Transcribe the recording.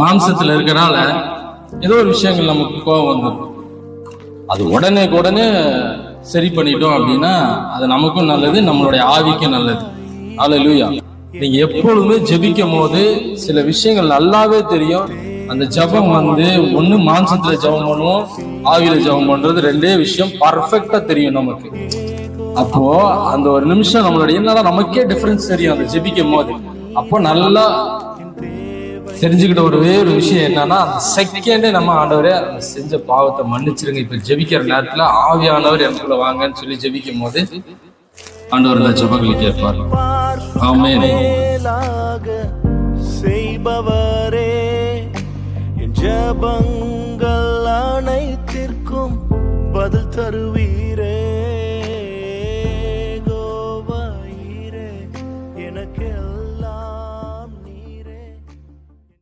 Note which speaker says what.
Speaker 1: மாம்சத்துல இருக்கிறனால ஏதோ ஒரு விஷயங்கள் நமக்கு கோபம் வந்துடும் அது உடனே உடனே சரி பண்ணிட்டோம் அப்படின்னா அது நமக்கும் நல்லது நம்மளுடைய ஆவிக்கும் நல்லது. அல்லேலூயா நீங்க எப்பொழுதுமே ஜெபிக்கும் போது சில விஷயங்கள் நல்லாவே தெரியும். அந்த ஜெபம் வந்து ஒண்ணு மாம்சத்துல ஜெபம் பண்ணுவோம் ஆவியில ஜெபம் பண்றது ரெண்டே விஷயம் பர்ஃபெக்டா தெரியும் நமக்கு. அப்போ அந்த ஒரு நிமிஷம் நம்மளுடைய என்னதான் நமக்கே டிஃபரன்ஸ் தெரியும் அந்த ஜெபிக்கும் போது. அப்போ நல்லா தெரிஞ்சுக்கிட்ட ஒரே ஒரு விஷயம் என்னன்னா செகண்டே நம்ம ஆண்டவரே செஞ்ச பாவத்தை மன்னிச்சிருங்க. இப்ப ஜெபிக்கிற நேரத்துல ஆவியானவர் எனக்குள்ள வாங்கன்னு சொல்லி ஜெபிக்கும் போது ஆண்டவர் இந்த ஜெபங்களை கேட்பார்.
Speaker 2: ஆமே செய்பவரே ஜபங்கள் அனைத்திற்கும் பதில் தருவீர்.